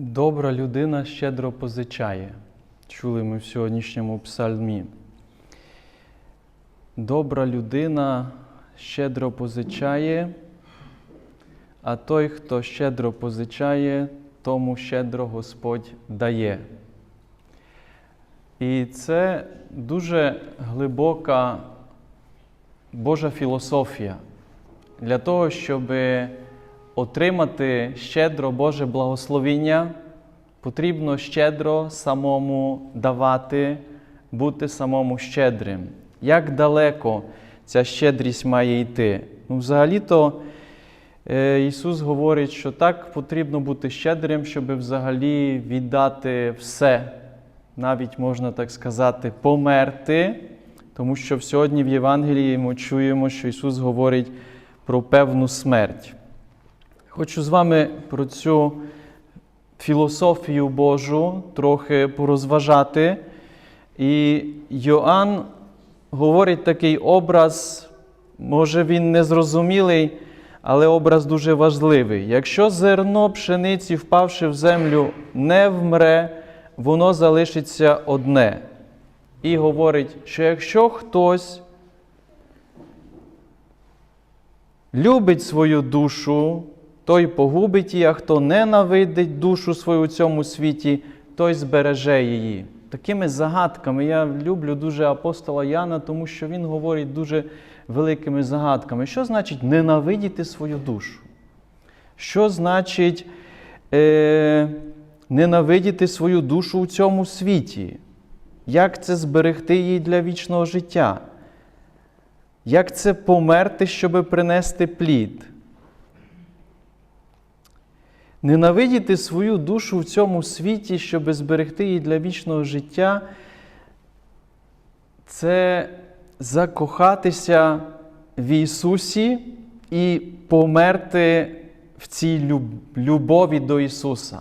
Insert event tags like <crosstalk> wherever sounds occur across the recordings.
Добра людина щедро позичає. Чули ми в сьогоднішньому псальмі. Добра людина щедро позичає, а той, хто щедро позичає, тому щедро Господь дає. І це дуже глибока Божа філософія для того, щоб отримати щедро Боже благословіння, потрібно щедро самому давати, бути самому щедрим. Як далеко ця щедрість має йти? Ну, взагалі-то е, Ісус говорить, що так потрібно бути щедрим, щоб взагалі віддати все, навіть можна так сказати, померти. Тому що сьогодні в Євангелії ми чуємо, що Ісус говорить про певну смерть. Хочу з вами про цю філософію Божу трохи порозважати. І Йоанн говорить такий образ, може він незрозумілий, але образ дуже важливий. Якщо зерно пшениці, впавши в землю, не вмре, воно залишиться одне. І говорить, що якщо хтось любить свою душу, той погубить її, а хто ненавидить душу свою у цьому світі, той збереже її. Такими загадками я люблю дуже апостола Яна, тому що він говорить дуже великими загадками. Що значить ненавидіти свою душу? Що значить е, ненавидіти свою душу у цьому світі? Як це зберегти її для вічного життя? Як це померти, щоб принести плід? Ненавидіти свою душу в цьому світі, щоб зберегти її для вічного життя, це закохатися в Ісусі і померти в цій любові до Ісуса.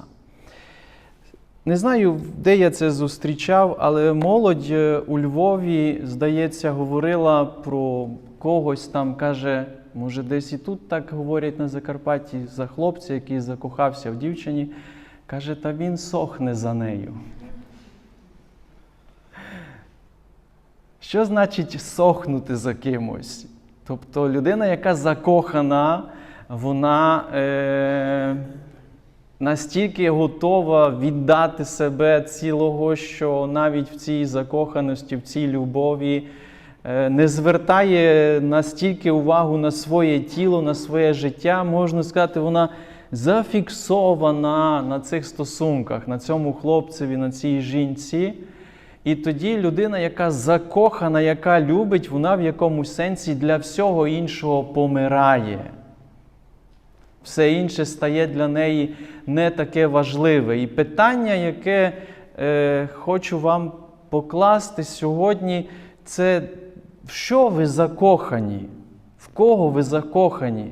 Не знаю, де я це зустрічав, але молодь у Львові, здається, говорила про когось там, каже, може, десь і тут так говорять на Закарпатті за хлопця, який закохався в дівчині, каже, та він сохне за нею. Що значить сохнути за кимось? Тобто людина, яка закохана, вона. Е- настільки готова віддати себе цілого, що навіть в цій закоханості, в цій любові не звертає настільки увагу на своє тіло, на своє життя, можна сказати, вона зафіксована на цих стосунках, на цьому хлопцеві, на цій жінці. І тоді людина, яка закохана, яка любить, вона в якомусь сенсі для всього іншого помирає все інше стає для неї не таке важливе. І питання, яке е, хочу вам покласти сьогодні, це в що ви закохані? В кого ви закохані?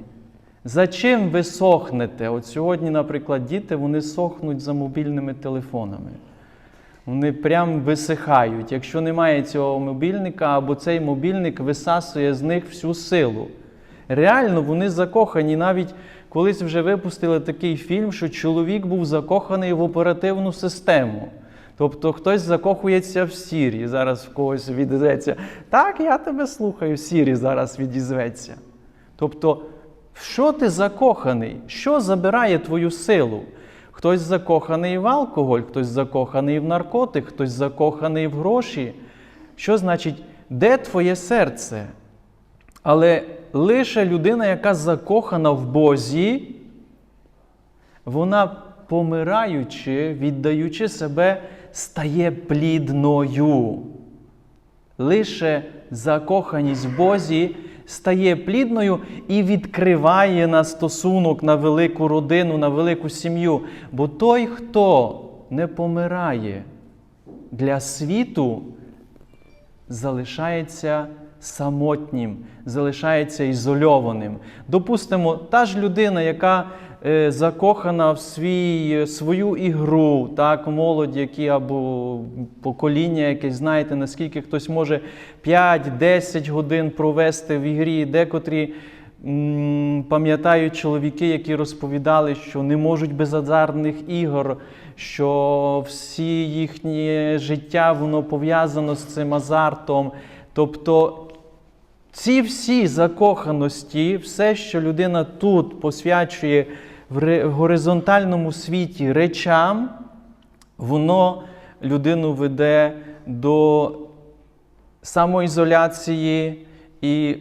За чим ви сохнете? От сьогодні, наприклад, діти вони сохнуть за мобільними телефонами. Вони прям висихають. Якщо немає цього мобільника, або цей мобільник висасує з них всю силу. Реально, вони закохані навіть колись вже випустили такий фільм, що чоловік був закоханий в оперативну систему. Тобто хтось закохується в Сірі, зараз в когось відізветься. Так, я тебе слухаю, Сірі зараз відізветься. Тобто, в що ти закоханий? Що забирає твою силу? Хтось закоханий в алкоголь, хтось закоханий в наркотик, хтось закоханий в гроші. Що значить, де твоє серце? Але лише людина, яка закохана в Бозі, вона, помираючи, віддаючи себе, стає плідною. Лише закоханість в Бозі стає плідною і відкриває на стосунок, на велику родину, на велику сім'ю. Бо той, хто не помирає для світу, залишається самотнім, залишається ізольованим. Допустимо, та ж людина, яка закохана в свій, свою ігру, так, молодь, які або покоління, якесь, знаєте, наскільки хтось може 5-10 годин провести в ігрі, декотрі пам'ятаю чоловіки, які розповідали, що не можуть без азартних ігор, що всі їхнє життя воно пов'язано з цим азартом. Тобто ці всі закоханості, все, що людина тут посвячує в горизонтальному світі речам, воно людину веде до самоізоляції і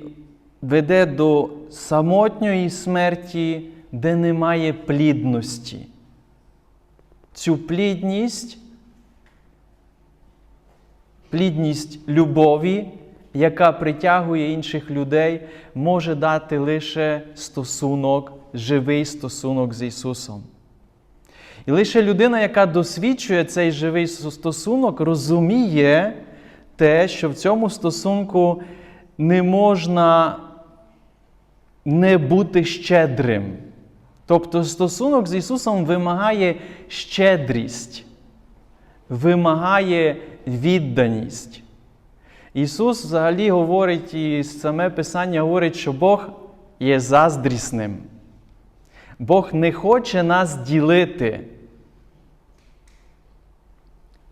веде до самотньої смерті, де немає плідності. Цю плідність, плідність любові, яка притягує інших людей, може дати лише стосунок, живий стосунок з Ісусом. І лише людина, яка досвідчує цей живий стосунок, розуміє те, що в цьому стосунку не можна не бути щедрим. Тобто стосунок з Ісусом вимагає щедрість, вимагає відданість. Ісус взагалі говорить, і саме Писання говорить, що Бог є заздрісним. Бог не хоче нас ділити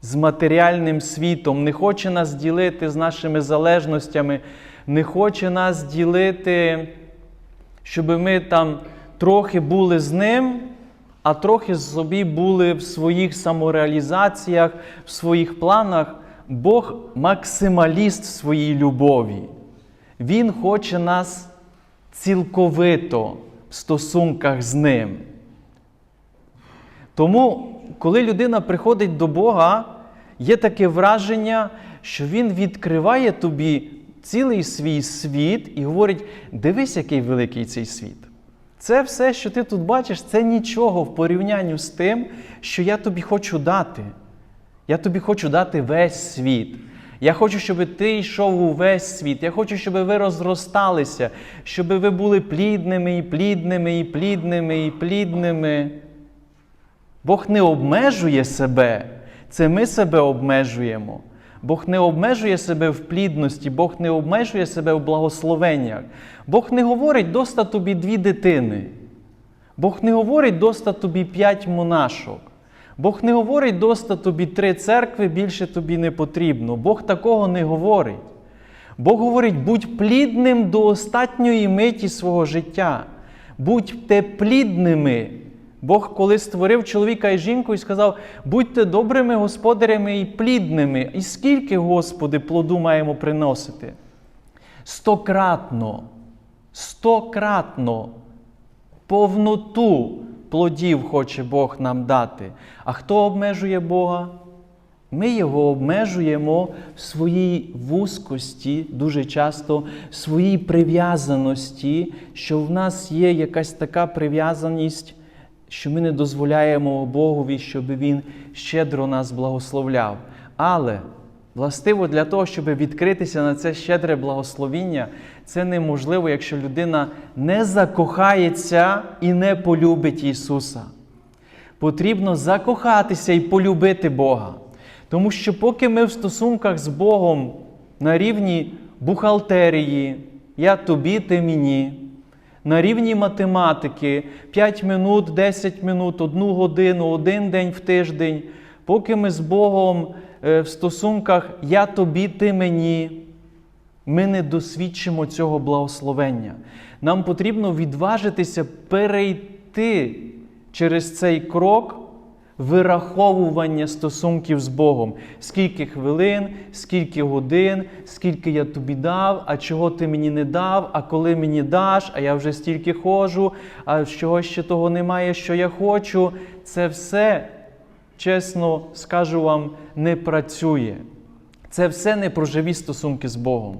з матеріальним світом, не хоче нас ділити з нашими залежностями, не хоче нас ділити, щоб ми там трохи були з ним, а трохи собі були в своїх самореалізаціях, в своїх планах. Бог максималіст в своїй любові. Він хоче нас цілковито стосунках з ним. Тому, коли людина приходить до Бога, є таке враження, що Він відкриває тобі цілий свій світ і говорить: дивись, який великий цей світ. Це все, що ти тут бачиш, це нічого в порівнянні з тим, що я тобі хочу дати. Я тобі хочу дати весь світ. Я хочу, щоб ти йшов у весь світ. Я хочу, щоб ви розросталися, щоб ви були плідними і плідними, і плідними, і плідними. Бог не обмежує себе, це ми себе обмежуємо. Бог не обмежує себе в плідності, Бог не обмежує себе в благословеннях. Бог не говорить, доста тобі дві дитини. Бог не говорить, доста тобі п'ять монашок. Бог не говорить, доста тобі три церкви, більше тобі не потрібно. Бог такого не говорить. Бог говорить, будь плідним до остатньої миті свого життя. Будьте плідними. Бог, коли створив чоловіка і жінку і сказав: будьте добрими господарями і плідними. І скільки, Господи, плоду маємо приносити? Стократно, стократно, повноту плодів хоче Бог нам дати. А хто обмежує Бога? Ми його обмежуємо в своїй вузькості, дуже часто в своїй прив'язаності, що в нас є якась така прив'язаність, що ми не дозволяємо Богові, щоб Він щедро нас благословляв. Але властиво для того, щоб відкритися на це щедре благословіння, це неможливо, якщо людина не закохається і не полюбить Ісуса. Потрібно закохатися і полюбити Бога. Тому що поки ми в стосунках з Богом на рівні бухгалтерії, я тобі, ти мені, на рівні математики 5 минут, 10 минут, 1 годину, один день в тиждень, поки ми з Богом е, в стосунках я тобі, ти мені, ми не досвідчимо цього благословення. Нам потрібно відважитися перейти через цей крок вираховування стосунків з Богом. Скільки хвилин, скільки годин, скільки я тобі дав, а чого ти мені не дав, а коли мені даш, а я вже стільки ходжу, а чого ще того немає, що я хочу. Це все, чесно скажу вам, не працює. Це все не про живі стосунки з Богом.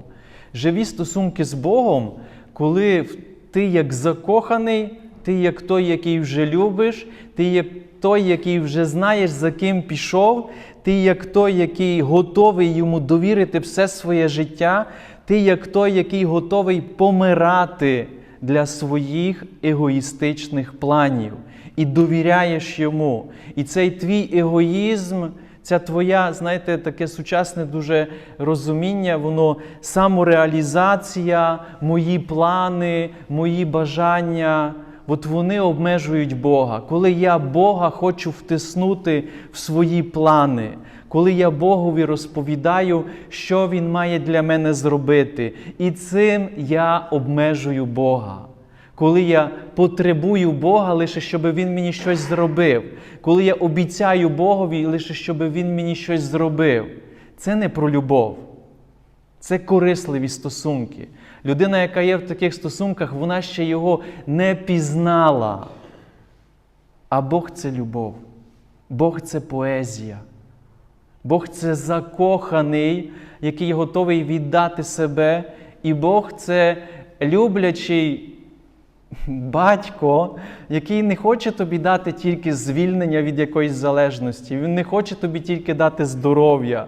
Живі стосунки з Богом, коли ти як закоханий, ти як той, який вже любиш, ти як той, який вже знаєш, за ким пішов, ти як той, який готовий йому довірити все своє життя, ти як той, який готовий помирати для своїх егоїстичних планів і довіряєш йому. І цей твій егоїзм, ця твоя, знаєте, таке сучасне дуже розуміння, воно самореалізація, мої плани, мої бажання. От вони обмежують Бога. Коли я Бога хочу втиснути в свої плани, коли я Богові розповідаю, що Він має для мене зробити, і цим я обмежую Бога. Коли я потребую Бога лише щоб Він мені щось зробив, коли я обіцяю Богові лише щоб Він мені щось зробив, це не про любов, це корисливі стосунки. Людина, яка є в таких стосунках, вона ще його не пізнала. А Бог це любов, Бог це поезія. Бог це закоханий, який готовий віддати себе, і Бог це люблячий батько, який не хоче тобі дати тільки звільнення від якоїсь залежності. Він не хоче тобі тільки дати здоров'я.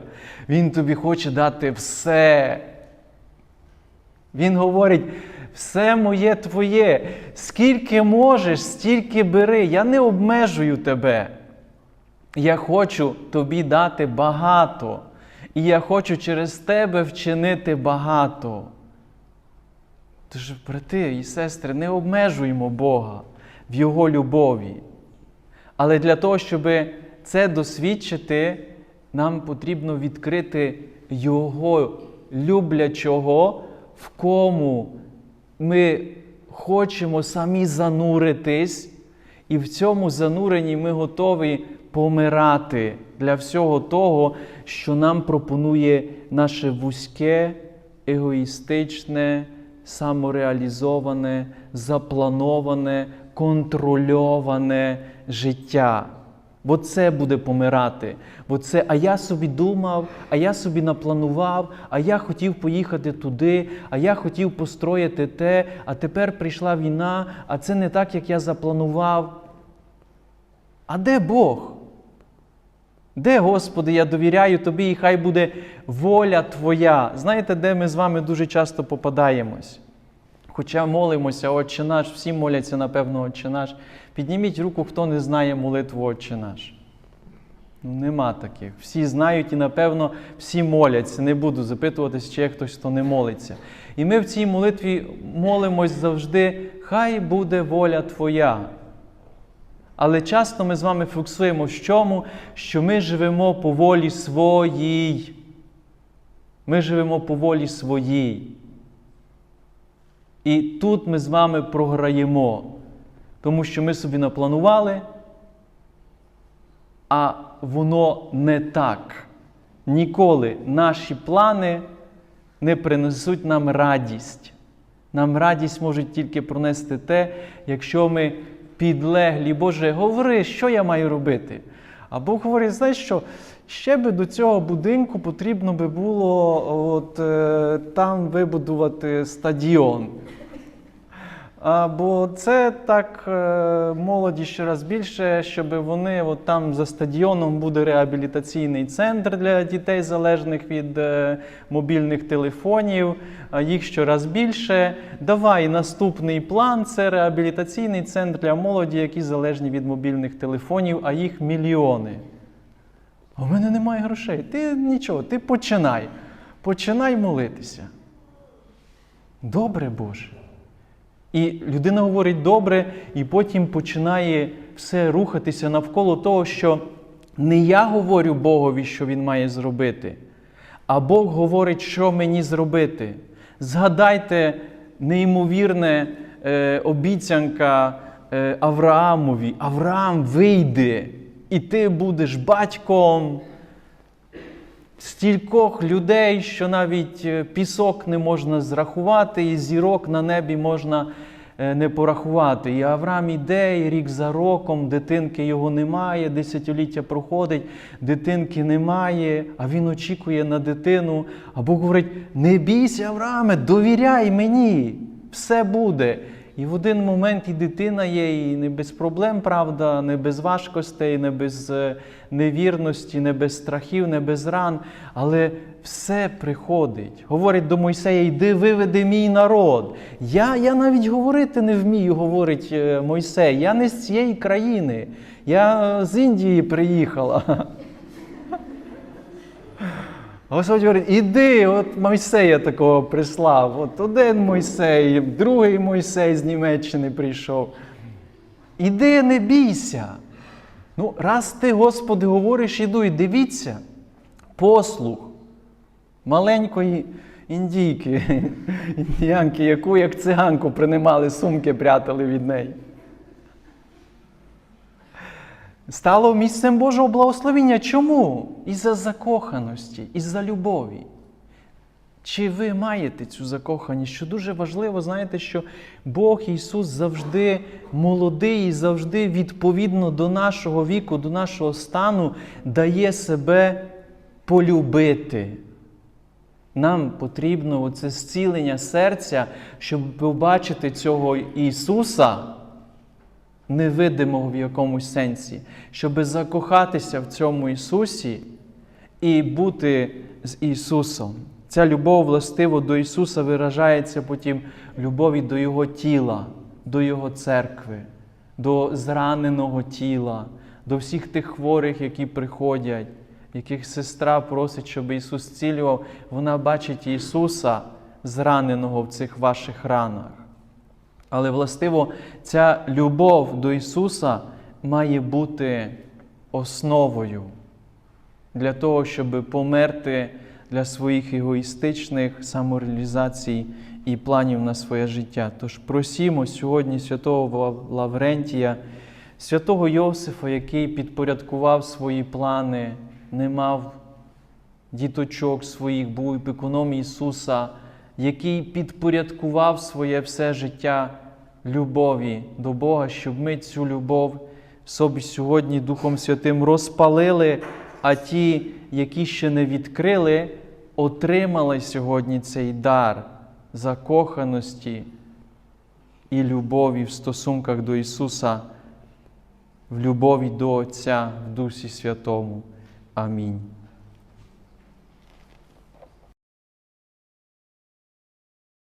Він тобі хоче дати все. Він говорить, все моє твоє. Скільки можеш, стільки бери. Я не обмежую тебе. Я хочу тобі дати багато. І я хочу через тебе вчинити багато. Тож, брати і сестри, не обмежуємо Бога в Його любові. Але для того, щоб це досвідчити, нам потрібно відкрити Його люблячого, в кому ми хочемо самі зануритись, і в цьому зануренні ми готові помирати для всього того, що нам пропонує наше вузьке, егоїстичне, самореалізоване, заплановане, контрольоване життя. Бо це буде помирати. Бо це, а я собі думав, а я собі напланував, а я хотів поїхати туди, а я хотів построїти те, а тепер прийшла війна, а це не так, як я запланував. А де Бог? Де, Господи, я довіряю Тобі, і хай буде воля Твоя. Знаєте, де ми з вами дуже часто попадаємось? Хоча молимося, Отче наш, всі моляться, напевно, Отче наш. Підніміть руку, хто не знає молитву Отче наш. Ну, нема таких. Всі знають і, напевно, всі моляться. Не буду запитуватись, чи є хтось, хто не молиться. І ми в цій молитві молимось завжди, хай буде воля Твоя. Але часто ми з вами фіксуємо в чому, що ми живемо по волі своїй. Ми живемо по волі своїй. І тут ми з вами програємо, тому що ми собі напланували, а воно не так. Ніколи наші плани не принесуть нам радість. Нам радість можуть тільки пронести те, якщо ми підлеглі, Боже, говори, що я маю робити. А Бог говорить, знаєш що? Ще би до цього будинку потрібно би було от, е, там вибудувати стадіон. Бо це так е, молоді ще раз більше, щоб вони от там за стадіоном буде реабілітаційний центр для дітей, залежних від е, мобільних телефонів. Їх щораз більше. Давай наступний план це реабілітаційний центр для молоді, які залежні від мобільних телефонів, а їх мільйони. А в мене немає грошей. Ти нічого, ти починай. Починай молитися. Добре, Боже. І людина говорить добре, і потім починає все рухатися навколо того, що не я говорю Богові, що Він має зробити, а Бог говорить, що мені зробити. Згадайте неймовірне е, обіцянка е, Авраамові. Авраам вийде, і ти будеш батьком стількох людей, що навіть е, пісок не можна зрахувати, і зірок на небі можна е, не порахувати. І Авраам іде, і рік за роком, дитинки його немає, десятиліття проходить, дитинки немає, а він очікує на дитину. А Бог говорить: не бійся, Аврааме, довіряй мені, все буде. І в один момент і дитина є, і не без проблем, правда, не без важкостей, не без е, невірності, не без страхів, не без ран. Але все приходить. Говорить до Мойсея, йди виведи мій народ. Я я навіть говорити не вмію, говорить е, Мойсей. Я не з цієї країни. Я е, з Індії приїхала. Господь говорить, іди, от Мойсея такого прислав. От один Мойсей, другий Мойсей з Німеччини прийшов. Іди, не бійся. Ну, раз ти, Господи, говориш, іду, і дивіться, послух маленької індійки, <laughs> індіянки, яку як циганку принимали, сумки прятали від неї. Стало місцем Божого благословення. Чому? Із-за закоханості, із-за любові. Чи ви маєте цю закоханість? Що дуже важливо, знаєте, що Бог Ісус завжди молодий і завжди відповідно до нашого віку, до нашого стану дає себе полюбити. Нам потрібно оце зцілення серця, щоб побачити цього Ісуса невидимого в якомусь сенсі, щоб закохатися в цьому Ісусі і бути з Ісусом. Ця любов властиво до Ісуса виражається потім любові до Його тіла, до Його церкви, до зраненого тіла, до всіх тих хворих, які приходять, яких сестра просить, щоб Ісус зцілював. Вона бачить Ісуса зраненого в цих ваших ранах. Але властиво, ця любов до Ісуса має бути основою для того, щоб померти для своїх егоїстичних самореалізацій і планів на своє життя. Тож просімо сьогодні святого Лаврентія, святого Йосифа, який підпорядкував свої плани, не мав діточок своїх, був пікуном Ісуса, який підпорядкував своє все життя любові до Бога, щоб ми цю любов собі сьогодні Духом Святим розпалили, а ті, які ще не відкрили, отримали сьогодні цей дар закоханості і любові в стосунках до Ісуса, в любові до Отця в Дусі Святому. Амінь.